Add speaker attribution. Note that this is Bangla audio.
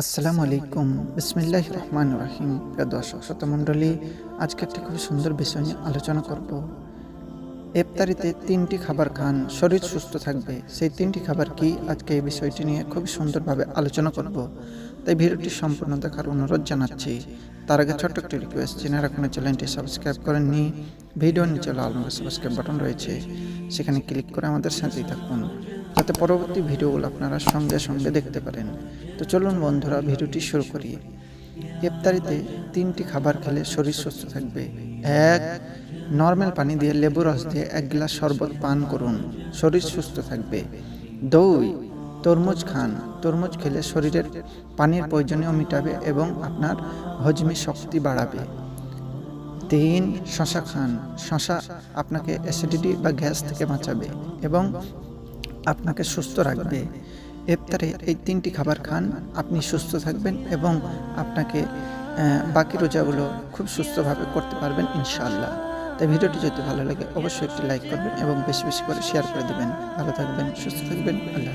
Speaker 1: আসসালামু আলাইকুম। বিসমিল্লাহ রহমান রাহিম। প্রিয় দর্শক শতমণ্ডলী আজকে একটি খুব সুন্দর বিষয় নিয়ে আলোচনা করব। ইফতারিতে তিনটি খাবার খান, শরীর সুস্থ থাকবে। সেই তিনটি খাবার কি? আজকে এই বিষয়টি নিয়ে খুব সুন্দরভাবে আলোচনা করব। তাই ভিডিওটি সম্পূর্ণ দেখার অনুরোধ জানাচ্ছি। তার আগে ছোট্ট একটি রিকোয়েস্ট যারা এখনও চ্যানেলটি সাবস্ক্রাইব করেননি ভিডিও নিচে লাল সাবস্ক্রাইব বাটন রয়েছে। সেখানে ক্লিক করে আমাদের সাথেই থাকুন। যাতে পরবর্তী ভিডিওগুলো আপনারা সঙ্গে সঙ্গে দেখতে পারেন। তো চলুন বন্ধুরা, ভিডিওটি শুরু করি। ইফতারিতে তিনটি খাবার খেলে শরীর সুস্থ থাকবে। এক, নর্মাল পানি দিয়ে লেবু রস দিয়ে এক গ্লাস শরবত পান করুন, শরীর সুস্থ থাকবে। দুই, তরমুজ খান। তরমুজ খেলে শরীরের পানির প্রয়োজনীয় মিটাবে এবং আপনার হজমি শক্তি বাড়াবে। তিন, শশা খান। শশা আপনাকে অ্যাসিডিটি বা গ্যাস থেকে বাঁচাবে এবং আপনাকে সুস্থ রাখবে। ইফতারে এই তিনটি খাবার খান, আপনি সুস্থ থাকবেন এবং আপনাকে বাকি রোজাগুলো খুব সুস্থভাবে করতে পারবেন ইনশাআল্লাহ। তাই ভিডিওটি যদি ভালো লাগে, অবশ্যই একটি লাইক করবেন এবং বেশি বেশি করে শেয়ার করে দেবেন। ভালো থাকবেন, সুস্থ থাকবেন, আল্লাহ